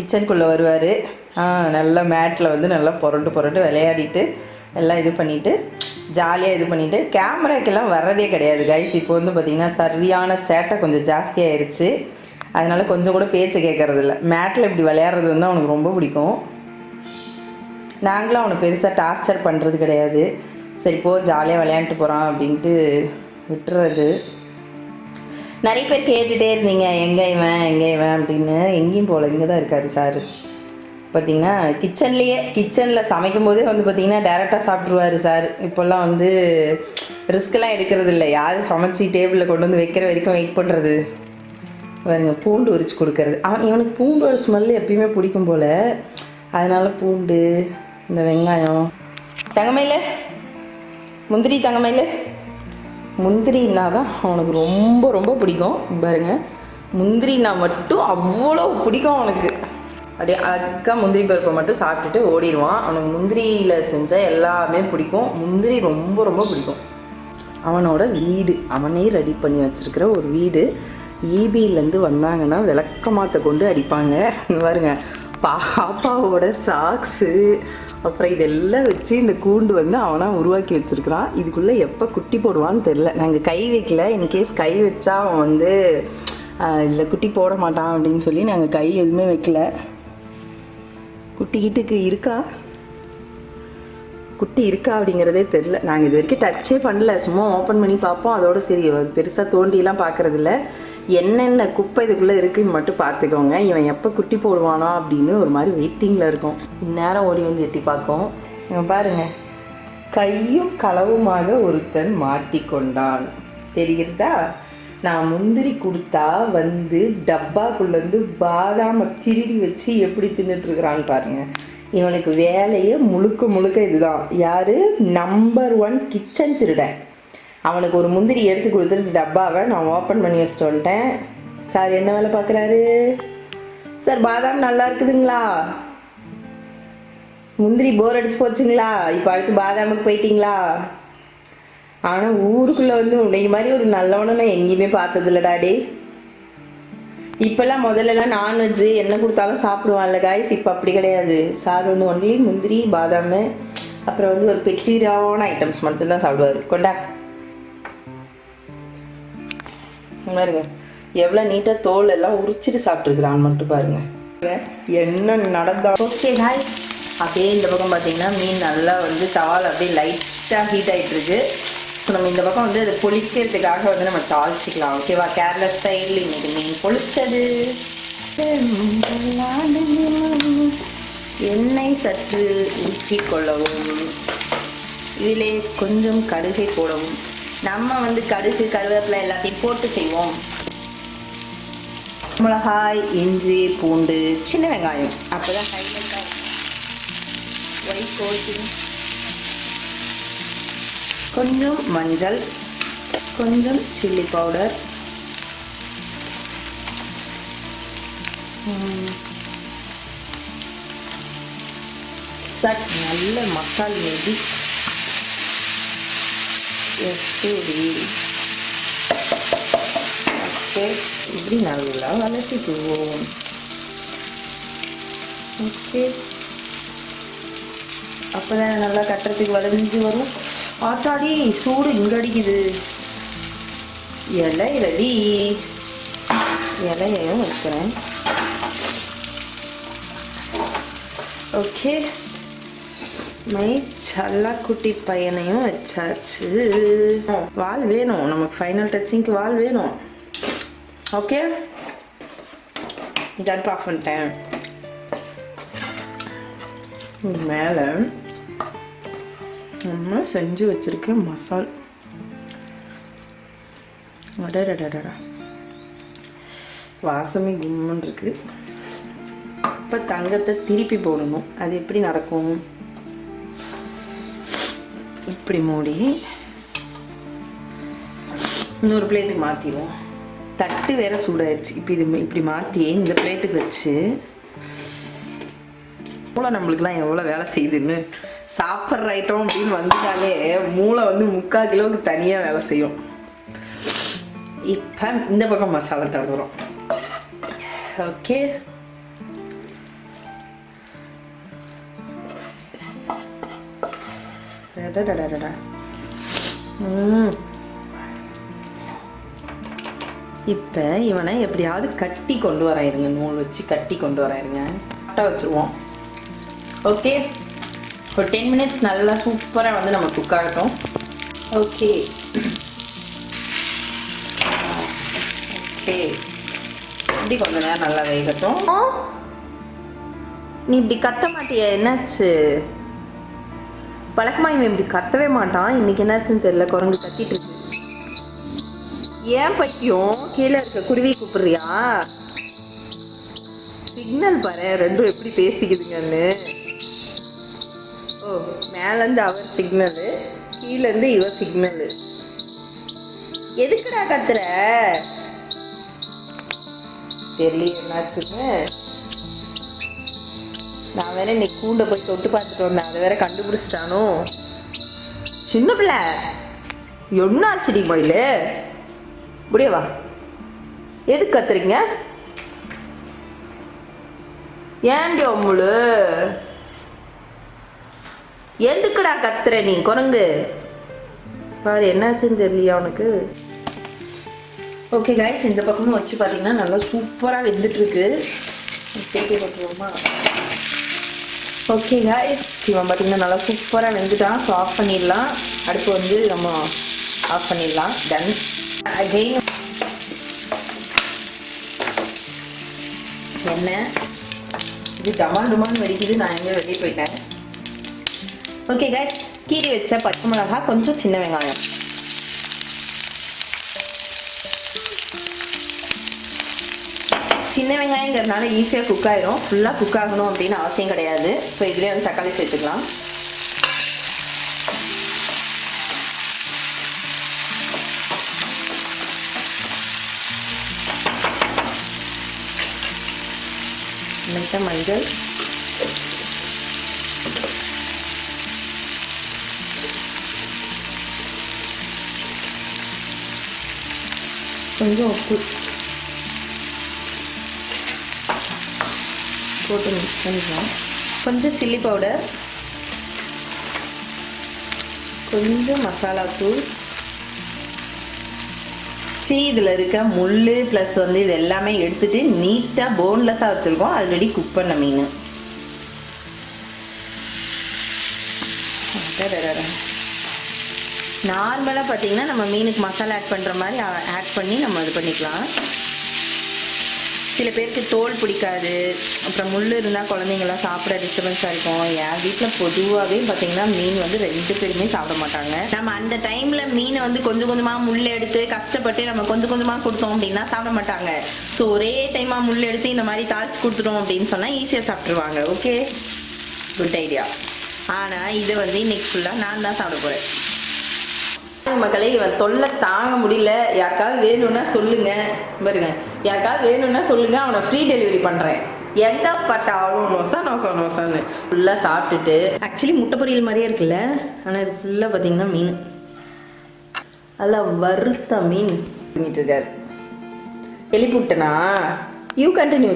கிச்சனுக்குள்ளே வருவார். நல்லா மேட்டில் வந்து நல்லா புரண்டு புரண்டு விளையாடிட்டு எல்லாம் இது பண்ணிவிட்டு ஜாலியாக இது பண்ணிவிட்டு கேமராக்கெல்லாம் வர்றதே கிடையாது கைஸ் இப்போ வந்து பார்த்திங்கன்னா சரியான சேட்டை கொஞ்சம் ஜாஸ்தியாயிருச்சு அதனால் கொஞ்சம் கூட பேச்சு கேட்கறதில்ல மேட்டில் இப்படி விளையாடுறது வந்து அவனுக்கு ரொம்ப பிடிக்கும். நாங்களும் அவனை பெருசாக டார்ச்சர் பண்ணுறது கிடையாது. சரி போ ஜாலியாக விளையாண்டுட்டு போகிறான் அப்படின்ட்டு விட்டுறது. நிறைய பேர் கேட்டுகிட்டே இருந்தீங்க எங்கே இவன் எங்கே இவன்? அப்படின்னு. எங்கேயும் போகல இங்கே தான் இருக்கார் சார். பார்த்தீங்கன்னா கிச்சன்லேயே கிச்சனில் சமைக்கும் போதே வந்து பார்த்தீங்கன்னா டேரெக்டாக சாப்பிட்ருவாரு சார். இப்போல்லாம் வந்து ரிஸ்க்கெல்லாம் எடுக்கிறது இல்லை. யார் சமைச்சி டேபிளில் கொண்டு வந்து வைக்கிற வரைக்கும் வெயிட் பண்ணுறது பாருங்க பூண்டு உரிச்சு கொடுக்கறது. அவன் இவனுக்கு பூண்டோட ஸ்மெல் எப்பயுமே பிடிக்கும் போல். அதனால பூண்டு இந்த வெங்காயம். தங்கமையில்? முந்திரி தங்கமையில்? முந்திரின்னா தான் அவனுக்கு ரொம்ப ரொம்ப பிடிக்கும். பாருங்கள் முந்திரினா மட்டும் அவ்வளோ பிடிக்கும் அவனுக்கு அப்படியே அக்கா முந்திரி பருப்பை மட்டும் சாப்பிட்டுட்டு ஓடிடுவான். அவனுக்கு முந்திரியில் செஞ்ச எல்லாமே பிடிக்கும். முந்திரி ரொம்ப ரொம்ப பிடிக்கும். அவனோட வீடு அவனே ரெடி பண்ணி வச்சுருக்கிற ஒரு வீடு. ஈபியிலேருந்து வந்தாங்கன்னா விளக்கமாத்த கொண்டு அடிப்பாங்க. பாருங்கள் பாருங்க. பாப்பாவோட சாக்ஸு அப்புறம் இதெல்லாம் வச்சு இந்த கூண்டு வந்து அவனாக உருவாக்கி வச்சிருக்கிறான். இதுக்குள்ளே எப்போ குட்டி போடுவான்னு தெரில நாங்கள் கை வைக்கல. இன்கேஸ் கை வச்சா அவன் வந்து இல்லை குட்டி போட மாட்டான் அப்படின்னு சொல்லி நாங்கள் கை எதுவுமே வைக்கல. குட்டிக்கிட்டுக்கு இருக்கா? குட்டி இருக்கா அப்படிங்கிறதே தெரில நாங்கள் இது வரைக்கும் டச்சே பண்ணல. சும்மா ஓப்பன் பண்ணி பார்ப்போம். அதோட சரி பெருசாக தோண்டிலாம் பார்க்கறதில்ல. என்னென்ன குப்பை இதுக்குள்ளே இருக்குன்னு மட்டும் பார்த்துக்கோங்க. இவன் எப்போ குட்டி போடுவானா அப்படின்னு ஒரு மாதிரி வெயிட்டிங்கில் இருக்கும். இந்நேரம் ஓடி வந்து எட்டி பார்க்கும். இவன் பாருங்க. கையும் களவுமாக ஒருத்தன் மாட்டிக்கொண்டான். தெரிகிறதா? நான் முந்திரி கொடுத்தா வந்து டப்பாக்குள்ளேருந்து பாதாமை திருடி வச்சு எப்படி தின்னுட்டுருக்குறான்னு பாருங்கள் இவனுக்கு வேலையே முழுக்க முழுக்க இதுதான். யார்? நம்பர் ஒன் கிச்சன் திருடன் அவனுக்கு ஒரு முந்திரி எடுத்து கொடுத்துட்டு டப்பாவை நான் ஓப்பன் பண்ணி வச்சுட்டு வந்துட்டேன். சார் என்ன வேலை பார்க்குறாரு? சார் பாதாம் நல்லா இருக்குதுங்களா? முந்திரி போர் அடிச்சு போச்சுங்களா? இப்போ அடுத்து பாதாமுக்கு போயிட்டீங்களா? ஆனால் ஊருக்குள்ளே வந்து உன்னை மாதிரி ஒரு நல்லவனை நான் எங்கேயுமே பார்த்ததில்லடா டே இப்போல்லாம் முதல்லலாம் நான்வெஜ்ஜு என்ன கொடுத்தாலும் சாப்பிடுவான்ல காய்ஸ் இப்போ அப்படி கிடையாது. சார் வந்து ஒன்லி முந்திரி பாதாம் அப்புறம் வந்து ஒரு பெக்டீரியாவான ஐட்டம்ஸ் மட்டும்தான் சாப்பிடுவார். கொண்டா. பாருங்க. எவ்வளோ நீட்டாக தோல் எல்லாம் உரிச்சிட்டு சாப்பிட்ருக்குறான் மட்டும் பாருங்க. என்ன நடந்தா ஓகே காய் அப்படியே இந்த பக்கம் பார்த்தீங்கன்னா மீன் நல்லா வந்து தாள் அப்படியே லைட்டாக ஹீட் ஆகிட்டு இருக்கு ஸோ நம்ம இந்த பக்கம் வந்து அதை பொளிக்கிறதுக்காக வந்து நம்ம தாளிச்சிக்கலாம் ஓகேவா கேரளா ஸ்டைல் இன்னைக்கு மீன் பொழிச்சது. எண்ணெய் சற்று ஊற்றி கொள்ளவும். இதிலே கொஞ்சம் கடுகை போடவும். நம்ம வந்து கடுகு கருவேப்பிலை எல்லாத்தையும் போட்டு செய்வோம். மிளகாய் இஞ்சி பூண்டு சின்ன வெங்காயம். அப்போ தான் ஹைலைட்டாக ஒயிட் கோட்டிங் கொஞ்சம் மஞ்சள் கொஞ்சம் சில்லி பவுடர் சட் நல்ல மசால் நெடி எப்படி ஓகே. இப்படி நல்லா வளர்த்திக்குவோம் ஓகே. அப்போ தான் நல்லா கட்டுறதுக்கு வளைஞ்சு வரும். ஆத்தாடி சூடு இங்கே அடிக்குது இலை. ரெடி இலையையும் வைக்கிறேன் ஓகே மை சல்லாக்குட்டி பையனையும் வச்சாச்சு. வால் வேணும். நமக்கு ஃபைனல் டச்சிங்க்கு வால் வேணும். ஓகே ஜட் ஆஃப் பண்ணிட்டேன். மேலே நம்ம செஞ்சு வச்சுருக்க மசால். அடடடடா வாசமே கும்முன்னு இருக்கு. இப்போ தங்கத்தை திருப்பி போடணும். அது எப்படி நடக்கும்? இப்படி மூடி இன்னொரு பிளேட்டுக்கு மாற்றிடுவோம் தட்டு வேற சூடாயிருச்சு. இப்போ இது இப்படி மாற்றி இந்த பிளேட்டுக்கு வச்சு மூளை நம்மளுக்குலாம் எவ்வளோ வேலை செய்யுதுன்னு சாப்பிட்ற ஐட்டம் அப்படின்னு வந்துட்டாலே மூளை வந்து முக்கால் கிலோவுக்கு தனியாக வேலை செய்யும். இப்போ இந்த பக்கம் மசாலா தடவுறோம் ஓகே இப்ப இவனை எப்படியாவது கட்டி கொண்டு வராயிருங்க நூல் வச்சு கட்டி கொண்டு வராயிருங்க கட்ட வச்சிருவோம் ஓகே ஒரு டென் மினிட்ஸ் நல்லா சூப்பராக வந்து நம்ம குக் ஆகட்டும். ஓகே ஓகே இப்படி கொஞ்ச நேரம் நல்லா வேகட்டும். நீ இப்படி கத்த மாட்டிய? என்னாச்சு? வழக்கமாக இவன் இப்படி கத்தவே மாட்டான். இன்னைக்கு என்னாச்சுன்னு தெரியல. குரங்கு கத்திட்டு இருக்கு. ஏன் பைத்தியம்? கீழே இருக்க குருவி கூப்பிடுறியா? சிக்னல் பாரு. ரெண்டும் எப்படி பேசிக்குதுங்கன்னு. ஓ மேலேருந்து அவர் சிக்னலு கீழேருந்து இவ சிக்னலு எதுக்குடா கத்துற? தெரியல என்னாச்சுன்னு. நான் வேற இன்னைக்கு கூண்டை போய் தொட்டு பார்த்துட்டு வந்தேன். அதை வேற கண்டுபிடிச்சிட்டானோ? சின்ன பிள்ளை. என்னாச்சுடி மயில்? இப்படியே வா. எதுக்கு கத்துறீங்க? ஏன்டி அம்முழு எதுக்குடா கத்துற நீ? குரங்கு. பாரு என்னாச்சுன்னு தெரியலையா உனக்கு? ஓகே காய்ஸ் இந்த பக்கமும் வச்சு பார்த்தீங்கன்னா நல்லா சூப்பராக வெந்துட்டு இருக்கு போட்டுருவோமா ஓகே காய்ஸ் இவன் பார்த்தீங்கன்னா நல்லா சூப்பராக வெந்துட்டான். ஸோ ஆஃப் பண்ணிடலாம். அடுப்பு வந்து நம்ம ஆஃப் பண்ணிடலாம். டன் அகெயின் எண்ணெய் இது டமால் டுமால் வெடிக்குது. நான் எங்கே வெளியே போயிட்டேன். ஓகே கைஸ் கீரி வச்ச பச்சை மிளகா கொஞ்சம் சின்ன வெங்காயம். சின்ன வெங்காயங்கிறதுனால ஈஸியாக குக் ஆயிரும். ஃபுல்லாக குக் ஆகணும் அப்படின்னு அவசியம் கிடையாது. ஸோ இதுலேயே வந்து தக்காளி சேர்த்துக்கலாம். லைட்டாக மஞ்சள். கொஞ்சம் உப்பு போட்டு மிக்ஸ் பண்ணிக்கலாம். கொஞ்சம் சில்லி பவுடர் கொஞ்சம் மசாலா தூள். சி இதில் இருக்க முள் ப்ளஸ் வந்து இது எல்லாமே எடுத்துட்டு நீட்டாக போன்லெஸ்ஸாக வச்சுருக்கோம். ஆல்ரெடி குக் பண்ண மீன். நார்மலாக பார்த்தீங்கன்னா நம்ம மீனுக்கு மசாலா ஆட் பண்ணுற மாதிரி ஆட் பண்ணி நம்ம இது பண்ணிக்கலாம். சில பேருக்கு தோல் பிடிக்காது. அப்புறம் முள் இருந்தால் குழந்தைங்களாம் சாப்பிட டிஸ்டர்பன்ஸாக இருக்கும். என் வீட்டில் பொதுவாகவே பார்த்தீங்கன்னா மீன் வந்து ரெண்டு பேருமே சாப்பிட மாட்டாங்க. நம்ம அந்த டைமில் மீனை வந்து கொஞ்சம் கொஞ்சமாக முள் எடுத்து கஷ்டப்பட்டு நம்ம கொஞ்சம் கொஞ்சமாக கொடுத்தோம் அப்படின்னா சாப்பிட மாட்டாங்க. ஸோ ஒரே டைமாக முள் எடுத்து இந்த மாதிரி தாளிச்சு கொடுத்துட்டோம் அப்படின்னு சொன்னால் ஈஸியாக சாப்பிட்ருவாங்க ஓகே குட் ஐடியா ஆனால் இதை வந்து இன்னைக்கு ஃபுல்லாக நான் தான் சாப்பிட போகிறேன் மக்களே இவன் தொல்லை தாங்க முடியல. யாருக்காவது வேணும்னா சொல்லுங்க. பாருங்க. யாருக்காவது வேணும்னா சொல்லுங்க. அவனை ஃப்ரீ டெலிவரி பண்றேன். எங்க பார்த்தாலும் நோசா நோசா நோசான்னு ஃபுல்லாக சாப்பிட்டுட்டு. ஆக்சுவலி முட்டை பொரியல் மாதிரியே இருக்குல்ல? ஆனால் இது ஃபுல்லாக பார்த்தீங்கன்னா மீன். நல்லா வறுத்த மீன். பண்ணிட்டு இருக்காரு. எலிப்புட்டனா யூ கண்டினியூ